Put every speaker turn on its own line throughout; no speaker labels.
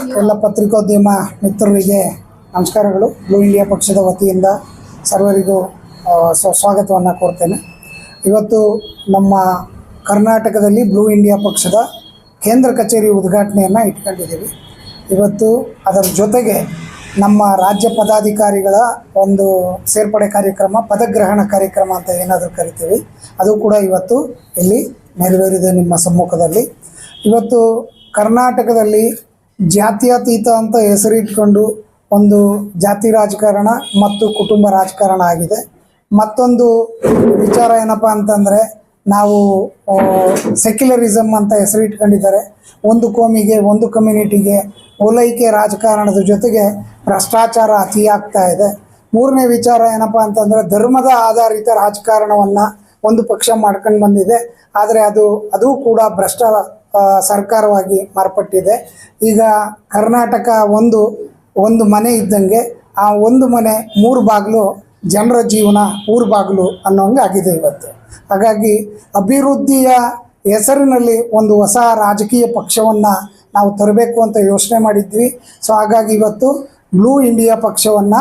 ಎಲ್ಲ ಪತ್ರಿಕೋದ್ಯಮ ಮಿತ್ರರಿಗೆ ನಮಸ್ಕಾರಗಳು. ಬ್ಲೂ ಇಂಡಿಯಾ ಪಕ್ಷದ ವತಿಯಿಂದ ಸರ್ವರಿಗೂ ಸ್ವ- ಸ್ವಾಗತವನ್ನು ಕೋರ್ತೇನೆ. ಇವತ್ತು ನಮ್ಮ ಕರ್ನಾಟಕದಲ್ಲಿ ಬ್ಲೂ ಇಂಡಿಯಾ ಪಕ್ಷದ ಕೇಂದ್ರ ಕಚೇರಿ ಉದ್ಘಾಟನೆಯನ್ನು ಇಟ್ಕೊಂಡಿದ್ದೀವಿ. ಇವತ್ತು ಅದರ ಜೊತೆಗೆ ನಮ್ಮ ರಾಜ್ಯ ಪದಾಧಿಕಾರಿಗಳ ಒಂದು ಸೇರ್ಪಡೆ ಕಾರ್ಯಕ್ರಮ, ಪದಗ್ರಹಣ ಕಾರ್ಯಕ್ರಮ ಅಂತ ಏನಾದರೂ ಕರಿತೀವಿ. ಅದು ಕೂಡ ಇವತ್ತು ಇಲ್ಲಿ ನೆರವೇರಿದೆ ನಿಮ್ಮ ಸಮ್ಮುಖದಲ್ಲಿ. ಇವತ್ತು ಕರ್ನಾಟಕದಲ್ಲಿ ಜಾತ್ಯತೀತ ಅಂತ ಹೆಸರಿಟ್ಕೊಂಡು ಒಂದು ಜಾತಿ ರಾಜಕಾರಣ ಮತ್ತು ಕುಟುಂಬ ರಾಜಕಾರಣ ಆಗಿದೆ. ಮತ್ತೊಂದು ವಿಚಾರ ಏನಪ್ಪ ಅಂತಂದರೆ, ನಾವು ಸೆಕ್ಯುಲರಿಸಮ್ ಅಂತ ಹೆಸರಿಟ್ಕೊಂಡಿದ್ದಾರೆ. ಒಂದು ಕೋಮಿಗೆ, ಒಂದು ಕಮ್ಯುನಿಟಿಗೆ ಓಲೈಕೆ ರಾಜಕಾರಣದ ಜೊತೆಗೆ ಭ್ರಷ್ಟಾಚಾರ ಅತಿಯಾಗ್ತಾ ಇದೆ. ಮೂರನೇ ವಿಚಾರ ಏನಪ್ಪ ಅಂತಂದರೆ, ಧರ್ಮದ ಆಧಾರಿತ ರಾಜಕಾರಣವನ್ನು ಒಂದು ಪಕ್ಷ ಮಾಡ್ಕೊಂಡು ಬಂದಿದೆ. ಆದರೆ ಅದು ಅದು ಕೂಡ ಭ್ರಷ್ಟ ಸರ್ಕಾರವಾಗಿ ಮಾರ್ಪಟ್ಟಿದೆ. ಈಗ ಕರ್ನಾಟಕ ಒಂದು ಒಂದು ಮನೆ ಇದ್ದಂಗೆ ಆ ಒಂದು ಮನೆ ಮೂರು ಬಾಗಿಲು ಜನರ ಜೀವನ ಊರು ಬಾಗಿಲು ಅನ್ನೋಂಗೆ ಆಗಿದೆ ಇವತ್ತು. ಹಾಗಾಗಿ ಅಭಿವೃದ್ಧಿಯ ಹೆಸರಿನಲ್ಲಿ ಒಂದು ಹೊಸ ರಾಜಕೀಯ ಪಕ್ಷವನ್ನು ನಾವು ತರಬೇಕು ಅಂತ ಯೋಚನೆ ಮಾಡಿದ್ವಿ. ಸೊ ಹಾಗಾಗಿ ಇವತ್ತು ಬ್ಲೂ ಇಂಡಿಯಾ ಪಕ್ಷವನ್ನು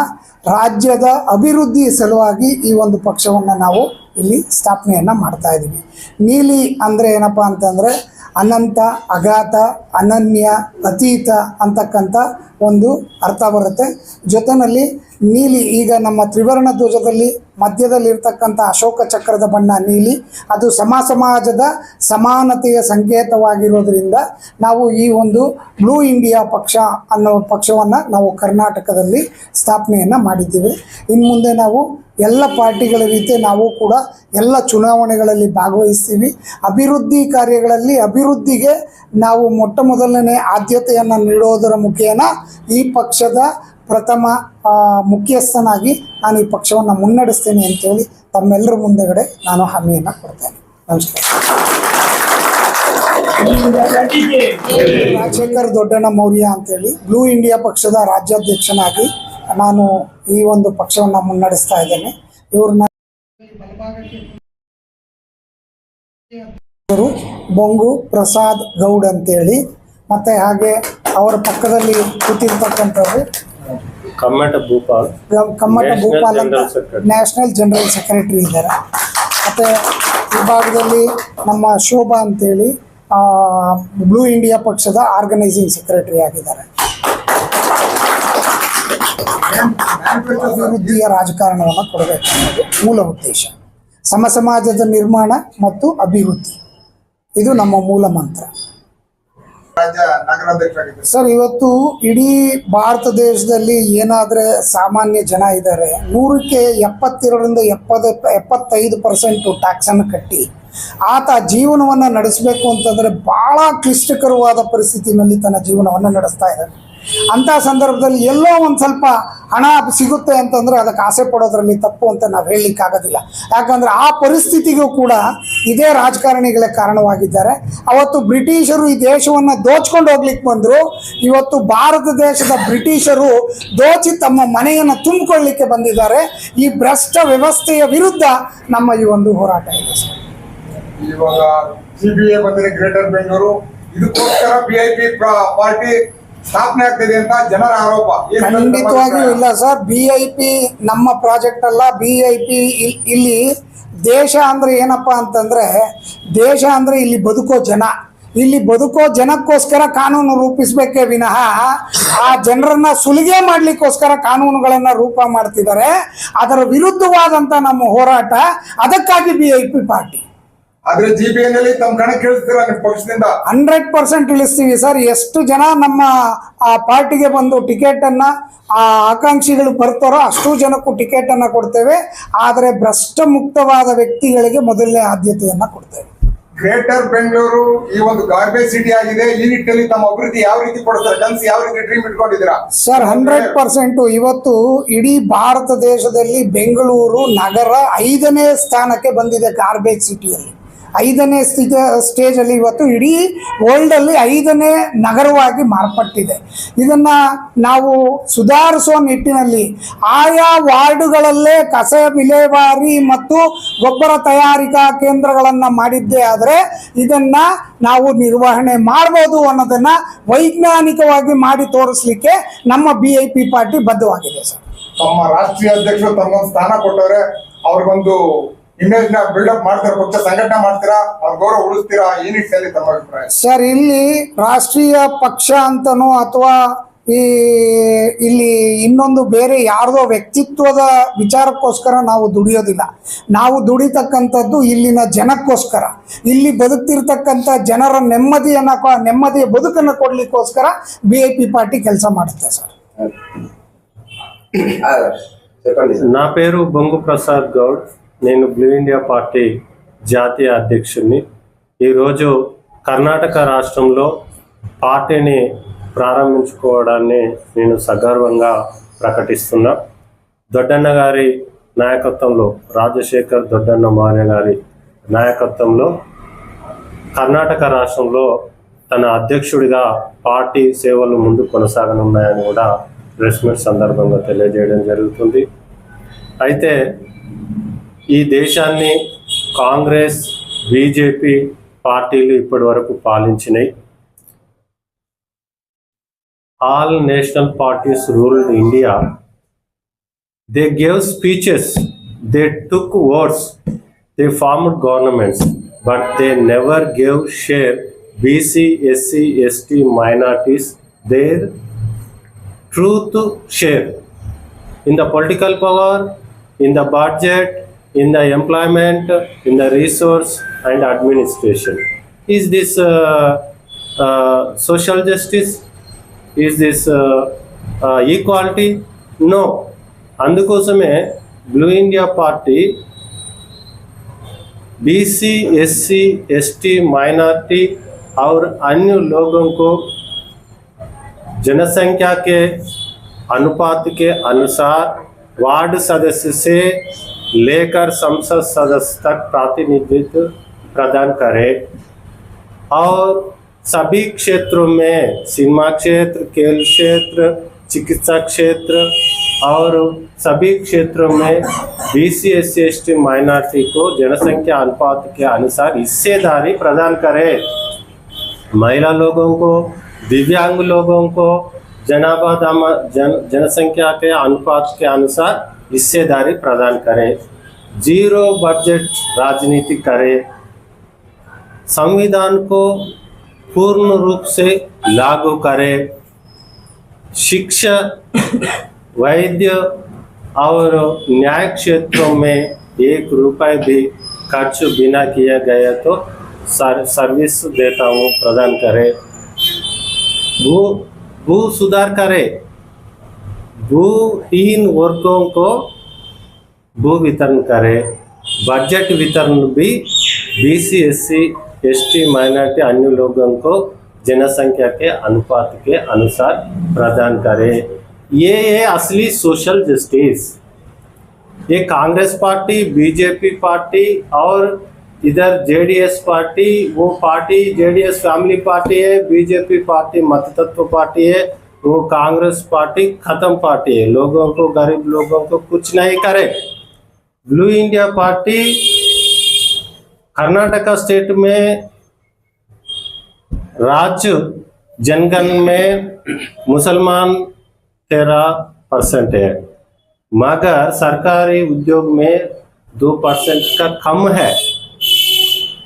ರಾಜ್ಯದ ಅಭಿವೃದ್ಧಿ ಸಲುವಾಗಿ ಈ ಒಂದು ಪಕ್ಷವನ್ನು ನಾವು ಇಲ್ಲಿ ಸ್ಥಾಪನೆಯನ್ನು ಮಾಡ್ತಾ ಇದ್ದೀವಿ ನೀಲಿ ಅಂದರೆ ಏನಪ್ಪ ಅಂತಂದರೆ ಅನಂತ ಅಗಾತ ಅನನ್ಯ ಅತೀತ ಅಂತಕ್ಕಂಥ ಒಂದು ಅರ್ಥ ಬರುತ್ತೆ. ಜೊತೆಯಲ್ಲಿ ನೀಲಿ, ಈಗ ನಮ್ಮ ತ್ರಿವರ್ಣ ಧ್ವಜದಲ್ಲಿ ಮಧ್ಯದಲ್ಲಿರ್ತಕ್ಕಂಥ ಅಶೋಕ ಚಕ್ರದ ಬಣ್ಣ ನೀಲಿ. ಅದು ಸಮ ಸಮಾಜದ ಸಮಾನತೆಯ ಸಂಕೇತವಾಗಿರೋದ್ರಿಂದ ನಾವು ಈ ಒಂದು ಬ್ಲೂ ಇಂಡಿಯಾ ಪಕ್ಷ ಅನ್ನೋ ಪಕ್ಷವನ್ನು ನಾವು ಕರ್ನಾಟಕದಲ್ಲಿ ಸ್ಥಾಪನೆಯನ್ನು ಮಾಡಿದ್ದೀವಿ. ಇನ್ನು ಮುಂದೆ ನಾವು ಎಲ್ಲ ಪಾರ್ಟಿಗಳ ರೀತಿ ನಾವು ಕೂಡ ಎಲ್ಲ ಚುನಾವಣೆಗಳಲ್ಲಿ ಭಾಗವಹಿಸ್ತೀವಿ. ಅಭಿವೃದ್ಧಿ ಕಾರ್ಯಗಳಲ್ಲಿ ಅಭಿವೃದ್ಧಿಗೆ ನಾವು ಮೊಟ್ಟ ಮೊದಲನೇ ಆದ್ಯತೆಯನ್ನು ನೀಡೋದರ ಮುಖೇನ ಈ ಪಕ್ಷದ ಪ್ರಥಮ ಮುಖ್ಯಸ್ಥನಾಗಿ ನಾನು ಈ ಪಕ್ಷವನ್ನು ಮುನ್ನಡೆಸ್ತೇನೆ ಅಂತೇಳಿ ತಮ್ಮೆಲ್ಲರ ಮುಂದೆಗಡೆ ನಾನು ಹಮ್ಮಿಯನ್ನ ಕೊಡ್ತೇನೆ. ನಮಸ್ಕಾರ. ರಾಜಶೇಖರ್ ದೊಡ್ಡಣ್ಣ ಮೌರ್ಯ ಅಂತೇಳಿ ಬ್ಲೂ ಇಂಡಿಯಾ ಪಕ್ಷದ ರಾಜ್ಯಾಧ್ಯಕ್ಷನಾಗಿ ನಾನು ಈ ಒಂದು ಪಕ್ಷವನ್ನು ಮುನ್ನಡೆಸ್ತಾ ಇದ್ದೇನೆ. ಇವ್ರನ್ನ ಇವರು ಬೊಂಗು ಪ್ರಸಾದ್ ಗೌಡ್ ಅಂತೇಳಿ, ಮತ್ತೆ ಹಾಗೆ ಅವರ ಪಕ್ಕದಲ್ಲಿ ಕೂತಿರ್ತಕ್ಕಂಥವ್ರು
ಕಮ್ಮಟ ಭೂಪಾಲ್
ಕಮ್ಮಟ ಭೂಪಾಲ್ ಅಂತ ನ್ಯಾಷನಲ್ ಜನರಲ್ ಸೆಕ್ರೆಟರಿ ಇದ್ದಾರೆ. ಮತ್ತು ವಿಭಾಗದಲ್ಲಿ ನಮ್ಮ ಶೋಭಾ ಅಂತೇಳಿ ಬ್ಲೂ ಇಂಡಿಯಾ ಪಕ್ಷದ ಆರ್ಗನೈಸಿಂಗ್ ಸೆಕ್ರೆಟರಿ ಆಗಿದ್ದಾರೆ. ಅಭಿವೃದ್ಧಿಯ ರಾಜಕಾರಣವನ್ನು ಕೊಡಬೇಕು ಅನ್ನೋದು ಮೂಲ ಉದ್ದೇಶ. ಸಮ ಸಮಾಜದ ನಿರ್ಮಾಣ ಮತ್ತು ಅಭಿವೃದ್ಧಿ. ಇದು ನಮ್ಮ ಮೂಲ ಮಂತ್ರ. ಸರ್, ಇವತ್ತು ಇಡೀ ಭಾರತ ದೇಶದಲ್ಲಿ ಏನಾದ್ರೆ ಸಾಮಾನ್ಯ ಜನ ಇದ್ದಾರೆ. ನೂರಕ್ಕೆ ಎಪ್ಪತ್ತೆರಡರಿಂದ ಎಪ್ಪತ್ತ ಎಪ್ಪತ್ತೈದು ಟ್ಯಾಕ್ಸ್ ಅನ್ನು ಕಟ್ಟಿ ಆತ ಜೀವನವನ್ನು ನಡೆಸಬೇಕು ಅಂತಂದ್ರೆ ಬಹಳ ಕ್ಲಿಷ್ಟಕರವಾದ ಪರಿಸ್ಥಿತಿನಲ್ಲಿ ತನ್ನ ಜೀವನವನ್ನು ನಡೆಸ್ತಾ ಇದ್ದಾನೆ ಅಂಥ ಸಂದರ್ಭದಲ್ಲಿ ಎಲ್ಲೋ ಒಂದು ಸ್ವಲ್ಪ ಹಣ ಸಿಗುತ್ತೆ ಅಂತಂದರೆ ಅದಕ್ಕೆ ಆಸೆ ಪಡೋದ್ರಲ್ಲಿ ತಪ್ಪು ಅಂತ ನಾವು ಹೇಳಲಿಕ್ಕಾಗೋದಿಲ್ಲ. ಯಾಕಂದರೆ ಆ ಪರಿಸ್ಥಿತಿಗೂ ಕೂಡ ಇದೇ ರಾಜಕಾರಣಿಗಳೇ ಕಾರಣವಾಗಿದ್ದಾರೆ. ಅವತ್ತು ಬ್ರಿಟಿಷರು ಈ ದೇಶವನ್ನು ದೋಚ್ಕೊಂಡು ಹೋಗ್ಲಿಕ್ಕೆ ಬಂದರು. ಇವತ್ತು ಭಾರತ ದೇಶದ ಬ್ರಿಟಿಷರು ದೋಚಿ ತಮ್ಮ ಮನೆಯನ್ನು ತುಂಬಿಕೊಳ್ಳಿಕ್ಕೆ ಬಂದಿದ್ದಾರೆ. ಈ ಭ್ರಷ್ಟ ವ್ಯವಸ್ಥೆಯ ವಿರುದ್ಧ ನಮ್ಮ ಈ ಒಂದು ಹೋರಾಟ ಇದೆ ಸರ್.
ಇವಾಗ ಸಿಬಿಐ ಬಂದರೆ ಗ್ರೇಟರ್ ಬೆಂಗಳೂರು ಇದಕ್ಕೋಸ್ಕರ ಬಿ ಐ ಪಿ ಪಾರ್ಟಿ ಸ್ಥಾಪನೆ ಆಗ್ತಿದೆ ಅಂತ ಜನರ ಆರೋಪ.
ಖಂಡಿತವಾಗಿಯೂ ಇಲ್ಲ ಸರ್. ಬಿ ಐ ಪಿ ನಮ್ಮ ಪ್ರಾಜೆಕ್ಟ್ ಅಲ್ಲ. ಬಿ ಐ ಪಿ ಇಲ್ಲಿ ದೇಶ ಅಂದ್ರೆ ಏನಪ್ಪ ಅಂತಂದ್ರೆ, ದೇಶ ಅಂದ್ರೆ ಇಲ್ಲಿ ಬದುಕೋ ಜನ. ಇಲ್ಲಿ ಬದುಕೋ ಜನಕ್ಕೋಸ್ಕರ ಕಾನೂನು ರೂಪಿಸಬೇಕೇ ವಿನಃ ಆ ಜನರನ್ನ ಸುಲಿಗೆ ಮಾಡ್ಲಿಕ್ಕೋಸ್ಕರ ಕಾನೂನುಗಳನ್ನ ರೂಪ ಮಾಡ್ತಿದ್ದಾರೆ. ಅದರ ವಿರುದ್ಧವಾದಂತ ನಮ್ಮ ಹೋರಾಟ. ಅದಕ್ಕಾಗಿ ಬಿ ಪಾರ್ಟಿ.
ಆದ್ರೆ ಜಿ ಬಿ ನಲ್ಲಿ ತಮ್ಮ ಕಣ ನಿಮ್ ಪಕ್ಷದಿಂದ.
ಹಂಡ್ರೆಡ್ ಪರ್ಸೆಂಟ್ ಇಳಿಸ್ತೀವಿ ಸರ್. ಎಷ್ಟು ಜನ ನಮ್ಮ ಆ ಪಾರ್ಟಿಗೆ ಬಂದು ಟಿಕೆಟನ್ನು ಆ ಆಕಾಂಕ್ಷಿಗಳು ಬರ್ತಾರೋ ಅಷ್ಟು ಜನಕ್ಕೂ ಟಿಕೆಟನ್ನು ಕೊಡ್ತೇವೆ. ಆದರೆ ಭ್ರಷ್ಟ ಮುಕ್ತವಾದ ವ್ಯಕ್ತಿಗಳಿಗೆ ಮೊದಲನೇ ಆದ್ಯತೆಯನ್ನು ಕೊಡ್ತೇವೆ.
ಗ್ರೇಟರ್ ಬೆಂಗಳೂರು ಈ ಒಂದು ಗಾರ್ಬೇಜ್ ಸಿಟಿ ಆಗಿದೆ. ಈ ನಿಟ್ಟಿನಲ್ಲಿ ತಮ್ಮ ಅಭಿವೃದ್ಧಿ ಯಾವ ರೀತಿ ಕೊಡ್ತಾರೆ ಕನಸು ಯಾವ ರೀತಿ ಡ್ರೀಮ್ ಇಟ್ಕೊಂಡಿದ್ದೀರಾ?
ಸರ್ ಹಂಡ್ರೆಡ್ ಪರ್ಸೆಂಟು ಇವತ್ತು ಇಡೀ ಭಾರತ ದೇಶದಲ್ಲಿ ಬೆಂಗಳೂರು ನಗರ ಐದನೇ ಸ್ಥಾನಕ್ಕೆ ಬಂದಿದೆ ಗಾರ್ಬೇಜ್ ಸಿಟಿಯಲ್ಲಿ ಐದನೇ ಸ್ಥಿತ ಸ್ಟೇಜಲ್ಲಿ ಇವತ್ತು ಇಡೀ ವರ್ಲ್ಡಲ್ಲಿ ಐದನೇ ನಗರವಾಗಿ ಮಾರ್ಪಟ್ಟಿದೆ. ಇದನ್ನು ನಾವು ಸುಧಾರಿಸುವ ನಿಟ್ಟಿನಲ್ಲಿ ಆಯಾ ವಾರ್ಡುಗಳಲ್ಲೇ ಕಸ ವಿಲೇವಾರಿ ಮತ್ತು ಗೊಬ್ಬರ ತಯಾರಿಕಾ ಕೇಂದ್ರಗಳನ್ನು ಮಾಡಿದ್ದೇ ಆದರೆ ಇದನ್ನು ನಾವು ನಿರ್ವಹಣೆ ಮಾಡ್ಬೋದು ಅನ್ನೋದನ್ನು ವೈಜ್ಞಾನಿಕವಾಗಿ ಮಾಡಿ ತೋರಿಸ್ಲಿಕ್ಕೆ ನಮ್ಮ ಬಿ ಐ ಪಿ ಪಾರ್ಟಿ ಬದ್ಧವಾಗಿದೆ ಸರ್.
ತಮ್ಮ ರಾಷ್ಟ್ರೀಯ ಅಧ್ಯಕ್ಷರು ತಮ್ಮೊಂದು ಸ್ಥಾನ ಕೊಟ್ಟವ್ರೆ, ಅವ್ರಿಗೊಂದು ಇಮೇಜ್ ನ ಬಿಲ್ಡಪ್ ಮಾಡ್ತೀರಾ ಪಕ್ಷ ಸಂಘಟನೆ ಮಾಡ್ತೀರಾ ಅವ್ರ ಗೌರವ ಉಳಿಸ್ತೀರಾ ಈ ನಿಟ್ಟಿನಲ್ಲಿ ತಮ್ಮ ಅಭಿಪ್ರಾಯ
ಸರ್ ಇಲ್ಲಿ ರಾಷ್ಟ್ರೀಯ ಪಕ್ಷ ಅಂತನೋ ಅಥವಾ ಈ ಇಲ್ಲಿ ಇನ್ನೊಂದು ಬೇರೆ ಯಾರ್ದೋ ವ್ಯಕ್ತಿತ್ವದ ವಿಚಾರಕ್ಕೋಸ್ಕರ ನಾವು ದುಡಿಯೋದಿಲ್ಲ ನಾವು ದುಡಿತಕ್ಕಂಥದ್ದು ಇಲ್ಲಿನ ಜನಕ್ಕೋಸ್ಕರ ಇಲ್ಲಿ ಬದುಕ್ತಿರ್ತಕ್ಕಂಥ ಜನರ ನೆಮ್ಮದಿಯನ್ನು ಕೊ- ನೆಮ್ಮದಿಯ ಬದುಕನ್ನು ಕೊಡ್ಲಿಕ್ಕೋಸ್ಕರ ಬಿ ಐ ಪಿ ಪಾರ್ಟಿ ಕೆಲಸ ಮಾಡುತ್ತೆ ಸರ್
చెప్పండి సార్
నా పేరు బొంగు ప్రసాద్ గౌడ్ నేను బ్లూ ఇండియా పార్టీ జాతీయ అధ్యక్షుడిని. ఈరోజు కర్ణాటక రాష్ట్రంలో పార్టీని ప్రారంభించుకోవడాన్ని నేను సగర్వంగా ప్రకటిస్తున్నా. దొడ్డన్న గారి నాయకత్వంలో రాజశేఖర్ దొడ్డన్న మాన్య గారి నాయకత్వంలో కర్ణాటక రాష్ట్రంలో తన అధ్యక్షుడిగా పార్టీ సేవలు ముందు కొనసాగనున్నాయని కూడా ప్రెస్ మీట్ సందర్భంగా తెలియజేయడం జరుగుతుంది. అయితే ఈ దేశాన్ని కాంగ్రెస్ బీజేపీ పార్టీలు ఇప్పటి వరకు పాలించినాయి all national parties ruled India. They gave speeches they took words they formed governments but they never gave share BC SC ST minorities their truth share. In the political power in the budget in the employment in the resource and administration is this uh, uh, social justice is this uh, uh, equality no అందుకోసమే blue India party BC SC ST minority और अन्य लोगों को जनसंख्या के अनुपात के अनुसार वार्ड सदस्य से लेकर संसद सदस्य तक प्रतिनिधित्व प्रदान करे। और सभी क्षेत्रों में सिनेमा क्षेत्र, खेल क्षेत्र, चिकित्सा क्षेत्र और सभी क्षेत्रों में B C S C S T minority को जनसंख्या अनुपात के अनुसार हिस्सेदारी प्रदान करे। महिला लोगों को, दिव्यांग लोगों को जनाभा जन जनसंख्या के अनुपात के अनुसार हिस्सेदारी प्रदान करे ज़ीरो बजट राजनीति करे संविधान को पूर्ण रूप से लागू करे शिक्षा वैद्य और न्याय क्षेत्रों में एक रुपए भी खर्च बिना किया गया तो सर, सर्विस देता हूँ प्रदान करे। भू भू सुधार करे। भूहीन वर्गों को भू वितरण करे। बजट वितरण भी B C S C S T minority अन्य लोगों को जनसंख्या के अनुपात के अनुसार प्रदान करे। ये है असली सोशल जस्टिस ये कांग्रेस पार्टी बीजेपी पार्टी और इधर जेडीएस पार्टी, वो पार्टी जेडीएस फैमिली पार्टी है बीजेपी पार्टी, मततत्व पार्टी है वो कांग्रेस पार्टी खत्म पार्टी है। लोगों को, गरीब लोगों को कुछ नहीं करे। Blue India party Karnataka state में राज्य जनगण में मुसलमान तेरह परसेंट है। मगर सरकारी उद्योग में दो परसेंट का कम है।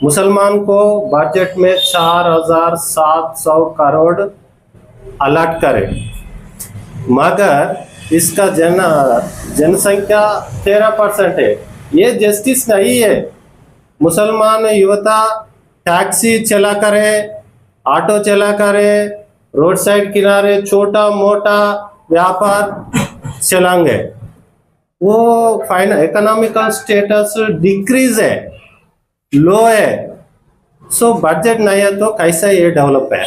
मुसलमान को बजट में चार हज़ार सात सौ करोड़ अलर्ट करे। मगर इसका जन, जनसंख्या तेरह परसेंट है। ये जस्टिस नहीं है। मुसलमान युवता टैक्सी चला करे, ऑटो चला करे, रोड साइड किनारे छोटा मोटा व्यापार चलाएँगे वो फाइन इकोनॉमिकल स्टेटस डिक्रीज है लो है। सो बजट नहीं है तो कैसा ये डेवलप है?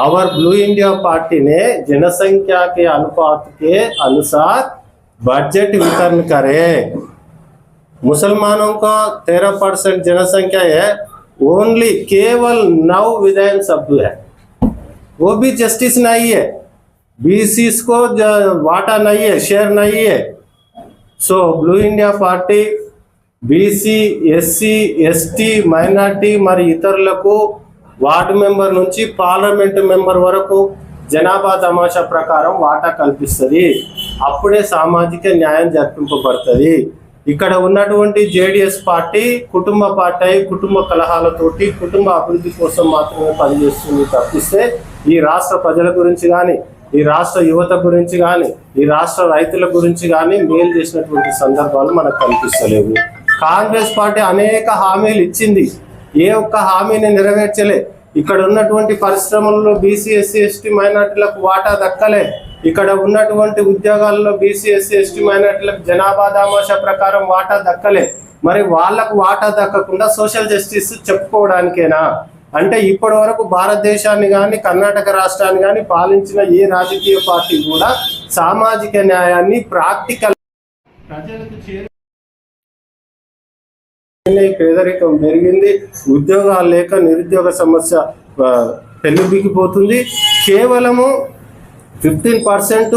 और ब्लू इंडिया पार्टी ने जनसंख्या के अनुपात के अनुसार बजट वितरण करे मुसलमानों का तेरह परसेंट जनसंख्या है ओनली केवल नौ विधायन सभ्य है वो भी जस्टिस नहीं है बीसी को ज- वाटा नहीं है शेयर नहीं है so blue India party BC SC ST minority మరి ఇతరులకు వార్డు మెంబర్ నుంచి పార్లమెంటు మెంబర్ వరకు జనాభా తమాషా ప్రకారం వాటా కల్పిస్తుంది. అప్పుడే సామాజిక న్యాయం జరిపింపబడుతుంది. ఇక్కడ ఉన్నటువంటి జేడిఎస్ పార్టీ కుటుంబ పార్టీ కుటుంబ కలహాలతోటి కుటుంబ అభివృద్ధి కోసం మాత్రమే పనిచేస్తుంది తప్పిస్తే ఈ రాష్ట్ర ప్రజల గురించి కానీ ఈ రాష్ట్ర యువత గురించి కానీ ఈ రాష్ట్ర రైతుల గురించి కానీ మేలు చేసినటువంటి సందర్భాలు మనకు కనిపిస్తలేవు. కాంగ్రెస్ పార్టీ అనేక హామీలు ఇచ్చింది. ఏ ఒక్క హామీని నెరవేర్చలే. ఇక్కడ ఉన్నటువంటి పరిశ్రమల్లో బీసీ ఎస్సీ ఎస్టీ మైనార్టీలకు వాటా దక్కలే. ఇక్కడ ఉన్నటువంటి ఉద్యోగాల్లో బీసీ ఎస్సీ ఎస్టీ మైనార్టీలకు జనాభా దామాషా ప్రకారం వాటా దక్కలే. మరి వాళ్ళకు వాటా దక్కకుండా సోషల్ జస్టిస్ చెప్పుకోవడానికేనా? అంటే ఇప్పటి వరకు భారతదేశాన్ని కానీ కర్ణాటక రాష్ట్రాన్ని కానీ పాలించిన ఏ రాజకీయ పార్టీ కూడా సామాజిక న్యాయాన్ని ప్రాక్టికల్ ప్రజలకు చేరు పేదరికం పెరిగింది ఉద్యోగాలు లేక నిరుద్యోగ సమస్య ఆ, పెళ్ళిబిగిపోతుంది కేవలము ఫిఫ్టీన్ పర్సెంట్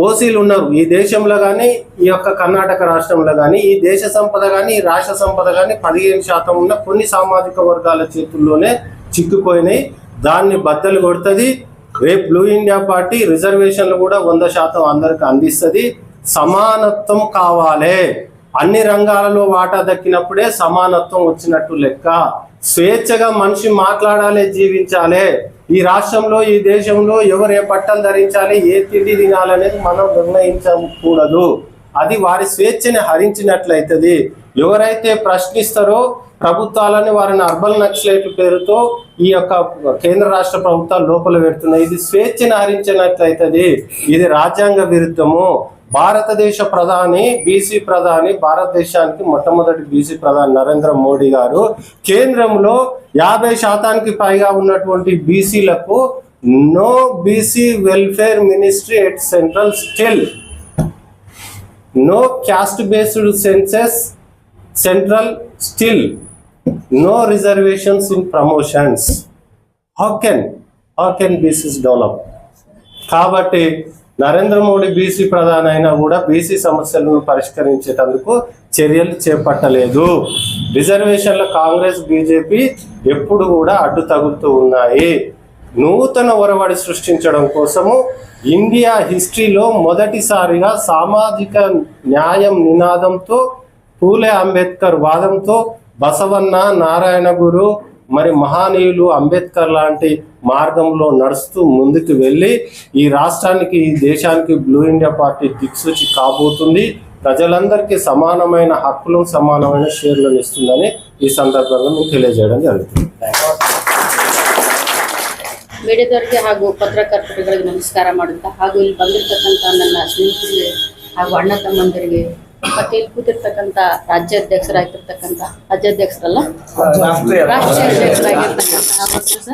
ఓసీలు ఉన్నారు. ఈ దేశంలో కానీ ఈ యొక్క కర్ణాటక రాష్ట్రంలో కానీ ఈ దేశ సంపద కానీ ఈ రాష్ట్ర సంపద కానీ పదిహేను శాతం ఉన్న కొన్ని సామాజిక వర్గాల చేతుల్లోనే చిక్కుపోయినాయి. దాన్ని బద్దలు కొడుతుంది. రేపు బ్లూ ఇండియా పార్టీ రిజర్వేషన్లు కూడా వంద శాతం అందరికి అందిస్తుంది. సమానత్వం కావాలి. అన్ని రంగాలలో వాటా దక్కినప్పుడే సమానత్వం వచ్చినట్టు లెక్క. స్వేచ్ఛగా మనిషి మాట్లాడాలి జీవించాలి. ఈ రాష్ట్రంలో ఈ దేశంలో ఎవరు ఏ బట్టలు ధరించాలి ఏ తిండి తినాలనేది మనం నిర్ణయించకూడదు. అది వారి స్వేచ్ఛని హరించినట్లయితది. ఎవరైతే ప్రశ్నిస్తారో ప్రభుత్వాలని వారిని అర్బన్ నక్సలైట్ పేరుతో ఈ యొక్క కేంద్ర రాష్ట్ర ప్రభుత్వాలు లోపల పెడుతున్నాయి. ఇది స్వేచ్ఛను హరించినట్లయితది. ఇది రాజ్యాంగ విరుద్ధము. భారతదేశ ప్రధాని బీసీ ప్రధాని భారతదేశానికి మొట్టమొదటి బీసీ ప్రధాని నరేంద్ర మోడీ గారు కేంద్రంలో యాభై శాతానికి పైగా ఉన్నటువంటి బీసీలకు no BC welfare ministry at central still. No caste based census central still. No reservations in promotions. How can how can BCs develop? కాబట్టి నరేంద్ర మోడీ బీసీ ప్రధాని అయినా కూడా బీసీ సమస్యలను పరిష్కరించేటందుకు చర్యలు చేపట్టలేదు. రిజర్వేషన్ల కాంగ్రెస్ బీజేపీ ఎప్పుడు కూడా అడ్డు తగులుతూ ఉన్నాయి. నూతన ఒరవడి సృష్టించడం కోసము ఇండియా హిస్టరీలో మొదటిసారిగా సామాజిక న్యాయం నినాదంతో పూలే అంబేద్కర్ వాదంతో బసవన్న నారాయణ గురు మరి మహానీయులు అంబేద్కర్ లాంటి మార్గంలో నడుస్తూ ముందుకు వెళ్ళి ఈ రాష్ట్రానికి ఈ దేశానికి బ్లూ ఇండియా పార్టీ దిక్సూచి కాబోతుంది ప్రజలందరికీ సమానమైన హక్కులు సమానమైన షేర్లను ఇస్తుందని ఈ సందర్భంగా మేము తెలియజేయడం జరుగుతుంది
ಮೀಡಿಯಾದವರಿಗೆ ಹಾಗೂ ಪತ್ರಕರ್ತರುಗಳಿಗೆ ನಮಸ್ಕಾರ ಮಾಡುತ್ತಾ ಹಾಗೂ ಇಲ್ಲಿ ಬಂದಿರತಕ್ಕಂಥ ನನ್ನ ಸ್ನೇಹಿತರಿಗೆ ಹಾಗೂ ಅಣ್ಣ ತಮ್ಮಂದಿರಿಗೆ ಇಲ್ಲಿ ಕೂತಿರ್ತಕ್ಕಂಥ ರಾಜ್ಯಾಧ್ಯಕ್ಷರಾಗಿರ್ತಕ್ಕಂಥ ರಾಜ್ಯಾಧ್ಯಕ್ಷರಲ್ಲ? ರಾಷ್ಟ್ರೀಯ ಅಧ್ಯಕ್ಷರಾಗಿರ್ತಕ್ಕಂಥ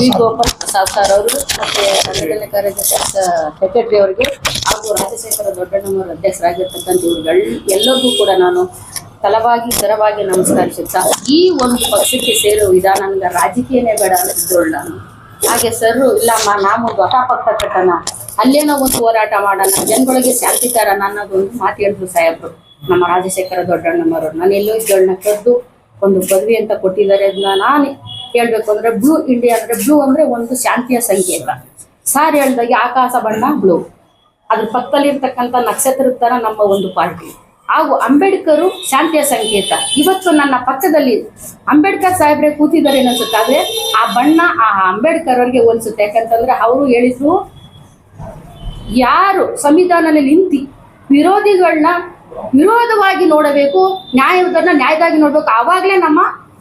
ವಿ ಗೋಪಾಲ್ ಪ್ರಸಾದ್ ಸರ್ ಅವರು ಮತ್ತೆ ಸಂಘಟನೆ ಕಾರ್ಯದರ್ಶಿ ಸೆಕ್ರೆಟರಿ ಅವರಿಗೆ ಹಾಗೂ ರಾಜಶೇಖರ ದೊಡ್ಡಣ್ಣವರ ಅಧ್ಯಕ್ಷರಾಗಿರ್ತಕ್ಕಂಥ ಇವ್ರುಗಳು ಎಲ್ಲರಿಗೂ ಕೂಡ ನಾನು ತಲವಾಗಿ ಸ್ಥಿರವಾಗಿ ನಮಸ್ಕರಿಸುತ್ತಾ ಈ ಒಂದು ಪಕ್ಷಕ್ಕೆ ಸೇರೋ ವಿಧಾನ ನನಗೆ ರಾಜಕೀಯನೇ ಬೇಡ ಅಂತ ನಾನು. ಹಾಗೆ ಸರ್ ಇಲ್ಲಮ್ಮ ಒಂದು ಹೊಸ ಪಕ್ಷ ಕಟ್ಟೋಣ ಅಲ್ಲೇನೋ ಒಂದು ಹೋರಾಟ ಮಾಡೋಣ. ಜನಗಳಿಗೆ ಶಾಂತಿ ತರೋಣ ಅನ್ನೋದೊಂದು ಮಾತು ಹೇಳಿದ್ರು ಸಾಹೇಬ್ರು. ನಮ್ಮ ರಾಜಶೇಖರ ದೊಡ್ಡಣ್ಣನವರು ನಾನು ಎಲ್ಲೋ ಇದ್ದೋಳನ್ನ ಕದ್ದು ಒಂದು ಪದವಿ ಅಂತ ಕೊಟ್ಟಿದ್ದಾರೆ ಅದನ್ನ ನಾನು ಹೇಳ್ಬೇಕು ಅಂದ್ರೆ ಬ್ಲೂ ಇಂಡಿಯಾ ಅಂದ್ರೆ ಬ್ಲೂ ಅಂದ್ರೆ ಒಂದು ಶಾಂತಿಯ ಸಂಕೇತ. ಸಾರ್ ಹೇಳ್ದಾಗ ಆಕಾಶ ಬಣ್ಣ ಬ್ಲೂ ಅದ್ರ ಪಕ್ಕದಲ್ಲಿರ್ತಕ್ಕಂಥ ನಕ್ಷತ್ರದ ತರ ನಮ್ಮ ಒಂದು ಪಾರ್ಟಿ. ಹಾಗೂ ಅಂಬೇಡ್ಕರು ಶಾಂತಿಯ ಸಂಕೇತ. ಇವತ್ತು ನನ್ನ ಪಕ್ಕದಲ್ಲಿ ಅಂಬೇಡ್ಕರ್ ಸಾಹೇಬ್ರೆ ಕೂತಿದ್ದಾರೆ ಅನ್ಸುತ್ತೆ ಆದ್ರೆ ಆ ಬಣ್ಣ ಆ ಅಂಬೇಡ್ಕರ್ ಅವ್ರಿಗೆ ಹೋಲಿಸುತ್ತೆ. ಯಾಕಂತಂದ್ರೆ ಅವರು ಹೇಳಿದ್ರು ಯಾರು ಸಂವಿಧಾನದಲ್ಲಿ ನಿಂತಿ ವಿರೋಧಿಗಳನ್ನ ವಿರೋಧವಾಗಿ ನೋಡಬೇಕು ನ್ಯಾಯದನ್ನ ನ್ಯಾಯವಾಗಿ ನೋಡ್ಬೇಕು, ಆವಾಗಲೇ ನಮ್ಮ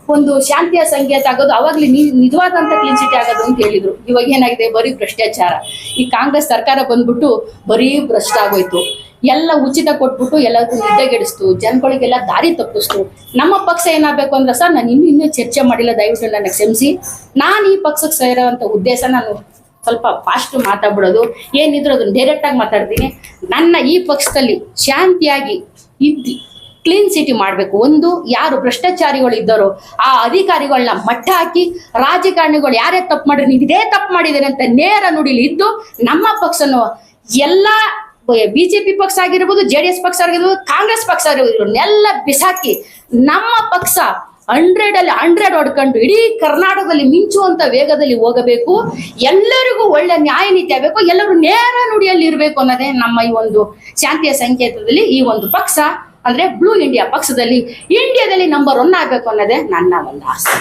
ಒಂದು ಶಾಂತಿಯ ಸಂಕೇತ ಆಗೋದು ಅವಾಗಲೇ ನಿ- ನಿಜವಾದಂತ ಕ್ಲೀನ್ ಸಿಟಿ ಆಗೋದು ಅಂತ ಹೇಳಿದ್ರು. ಇವಾಗ ಏನಾಗಿದೆ? ಬರೀ ಭ್ರಷ್ಟಾಚಾರ. ಈ ಕಾಂಗ್ರೆಸ್ ಸರ್ಕಾರ ಬಂದ್ಬಿಟ್ಟು ಬರೀ ಭ್ರಷ್ಟ ಆಗೋಯ್ತು. ಎಲ್ಲ ಉಚಿತ ಕೊಟ್ಬಿಟ್ಟು ಎಲ್ಲರಿಗೂ ನಿದ್ದೆಗೆಡಿಸ್ತು. ಜನಗಳಿಗೆಲ್ಲ ದಾರಿ ತಪ್ಪಿಸ್ತು. ನಮ್ಮ ಪಕ್ಷ ಏನಾಗಬೇಕು ಅಂದ್ರೆ ಸರ್, ನಾನು ಇನ್ನೂ ಇನ್ನೂ ಚರ್ಚೆ ಮಾಡಿಲ್ಲ. ದಯವಿಟ್ಟು ನನ್ನ ಕ್ಷಮಿಸಿ ನಾನು ಈ ಪಕ್ಷಕ್ಕೆ ಸೇರೋವಂಥ ಉದ್ದೇಶ ನಾನು ಸ್ವಲ್ಪ ಫಾಸ್ಟ್ ಮಾತಾಡ್ಬಿಡೋದು. ಏನಿದ್ರು ಅದನ್ನ ಡೈರೆಕ್ಟ್ ಆಗಿ ಮಾತಾಡ್ತೀನಿ. ನನ್ನ ಈ ಪಕ್ಷದಲ್ಲಿ ಶಾಂತಿಯಾಗಿ ಇದ್ದು ಕ್ಲೀನ್ ಸಿಟಿ ಮಾಡಬೇಕು. ಒಂದು ಯಾರು ಭ್ರಷ್ಟಾಚಾರಿಗಳು ಇದ್ದಾರೋ ಆ ಅಧಿಕಾರಿಗಳನ್ನ ಮಟ್ಟ ಹಾಕಿ ರಾಜಕಾರಣಿಗಳು ಯಾರೇ ತಪ್ಪು ಮಾಡಿದ್ರೆ ಇದೇ ತಪ್ಪು ಮಾಡಿದ್ದೀರಿ ಅಂತ ನೇರ ನುಡಿಲಿ ಇದ್ದು ನಮ್ಮ ಪಕ್ಷನು ಎಲ್ಲ ಬಿ ಜೆ ಪಿ ಪಕ್ಷ ಆಗಿರ್ಬೋದು, ಜೆ ಡಿ ಎಸ್ ಪಕ್ಷ ಆಗಿರ್ಬೋದು, ಕಾಂಗ್ರೆಸ್ ಪಕ್ಷ ಆಗಿರ್ಬೋದು ಎಲ್ಲ ಬಿಸಾಕಿ ನಮ್ಮ ಪಕ್ಷ ಹಂಡ್ರೆಡ್ ಅಲ್ಲಿ ಹಂಡ್ರೆಡ್ ಹೊಡ್ಕೊಂಡು ಇಡೀ ಕರ್ನಾಟಕದಲ್ಲಿ ಮಿಂಚುವಂತ ವೇಗದಲ್ಲಿ ಹೋಗಬೇಕು, ಎಲ್ಲರಿಗೂ ಒಳ್ಳೆ ನ್ಯಾಯ ನೀತಿ ಆಗಬೇಕು, ಎಲ್ಲರೂ ನೇರ ನುಡಿಯಲ್ಲಿ ಇರಬೇಕು ಅನ್ನೋದೇ ನಮ್ಮ ಈ ಒಂದು ಶಾಂತಿಯ ಸಂಕೇತದಲ್ಲಿ ಈ ಒಂದು ಪಕ್ಷ, ಅಂದ್ರೆ ಬ್ಲೂ ಇಂಡಿಯಾ ಪಕ್ಷದಲ್ಲಿ ಇಂಡಿಯಾದಲ್ಲಿ ನಂಬರ್ ಒನ್ ಆಗ್ಬೇಕು ಅನ್ನೋದೇ ನನ್ನ ಒಂದು ಆಸೆ.